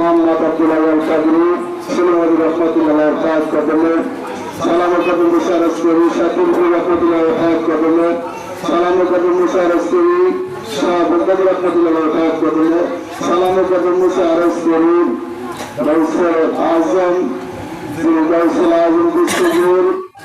মোহাম্মদ আব্দুল আল কাদরি সুলমাদি রহমতুল্লাহ ফাজ কদমে সালাম কদম মুসার আসকরি শাকিল রহমতুল্লাহ ফাজ কদমে সালাম কদম মুসার আসকরি শাহ বকর রহমতুল্লাহ ফাজ কদমে সালাম কদম মুসার আসকরি গাউসে আজম গাউসে আজম বিশ্বজুর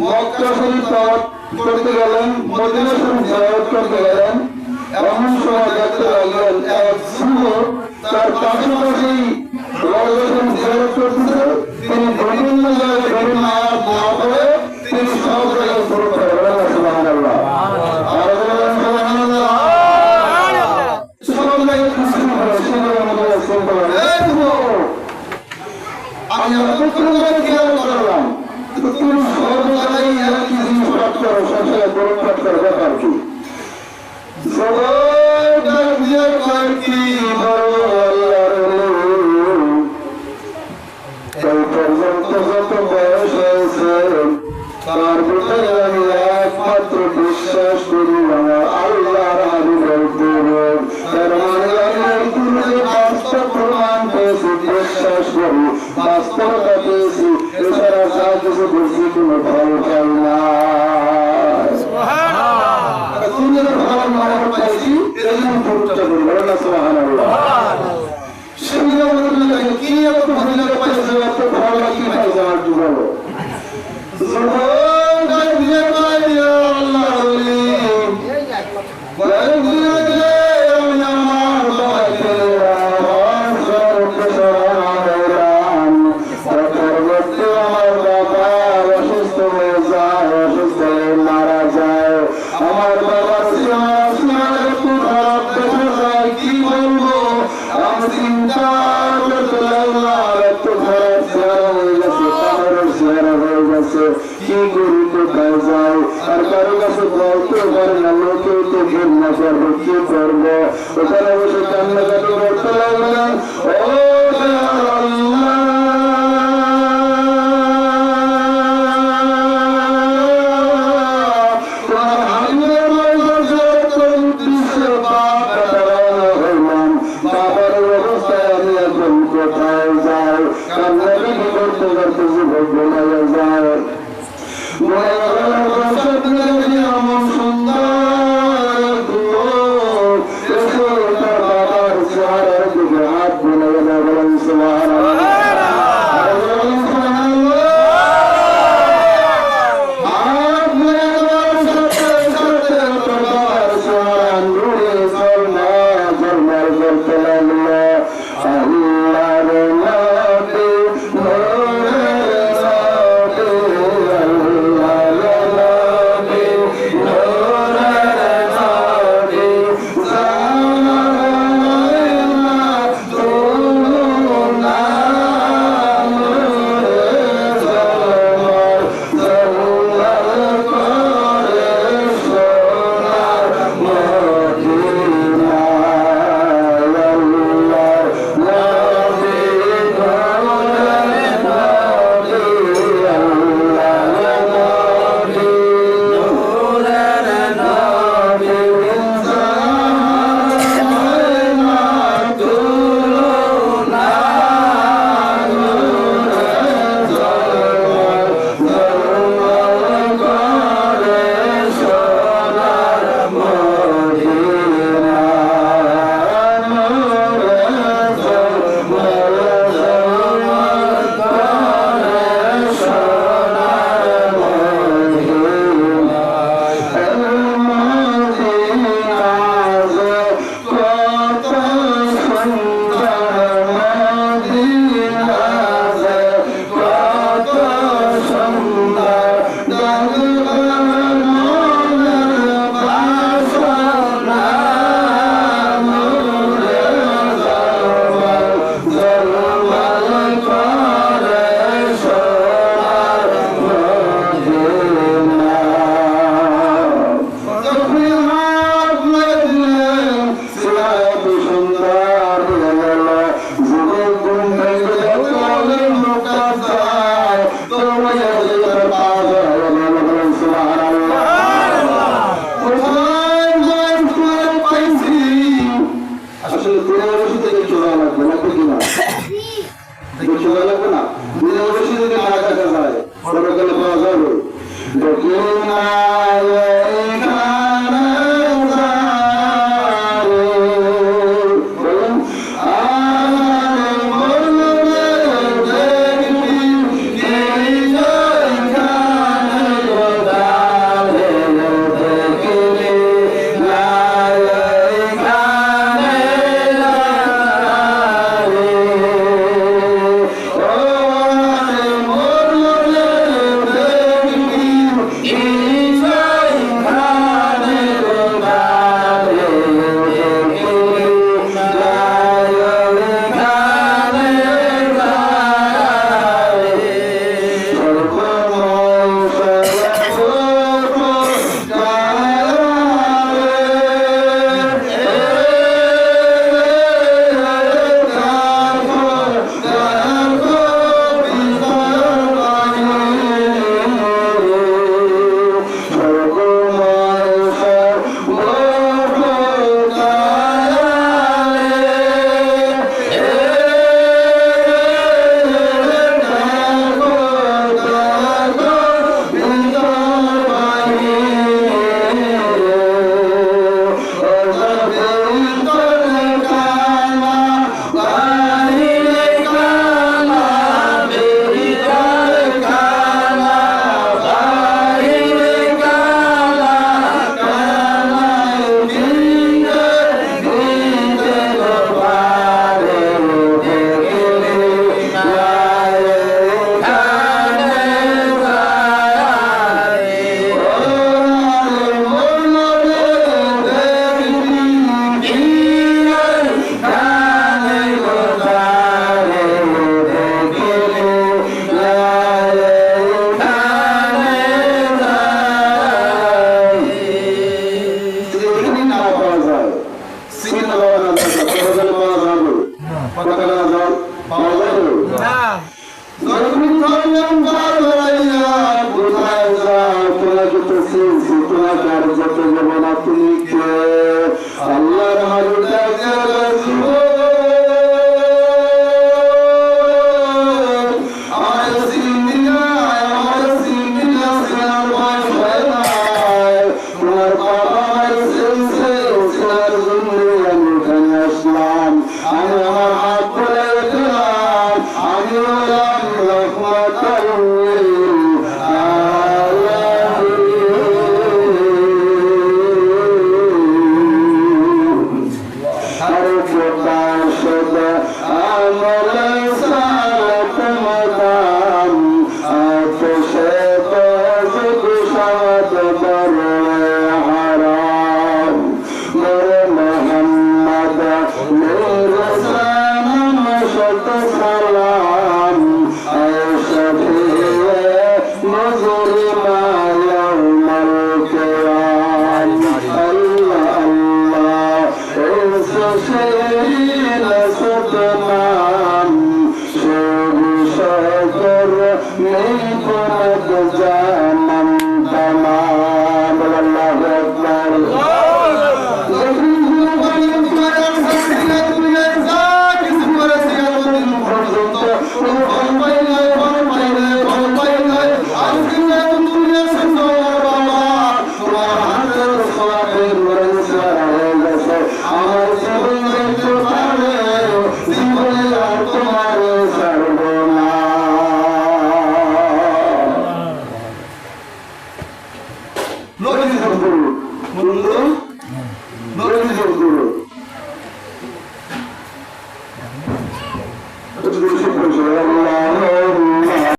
মক্কা শরীফ করতে গেলেন মদিনা শরীফ করতে গেলেন এমন সময় দেখতে লাগলেন এক যুবক তার পাশাপাশি শরীফ জিয়ারত করতেছে তিনি বিভিন্ন জায়গায় বিভিন্ন আয়াত না পড়ে তিনি সব করে করে করো সবাই বিজয় কয়েকটি বড় বিশ্বাস করি, বাস্তবতা পেয়েছি, এছাড়া যা কিছু কোনো ফল পাই না। ফল পাইছি, এই জন্য ফুটটা করি, বলেন না সুবহানাল্লাহ। সেই গেছে কি করি কোথায় যাই আর কারও কাছে বলতে পারে না লোকে তো ঘৃণা করব কি করব ওখানে বসে কান্নাকাটি করতে লাগলাম ও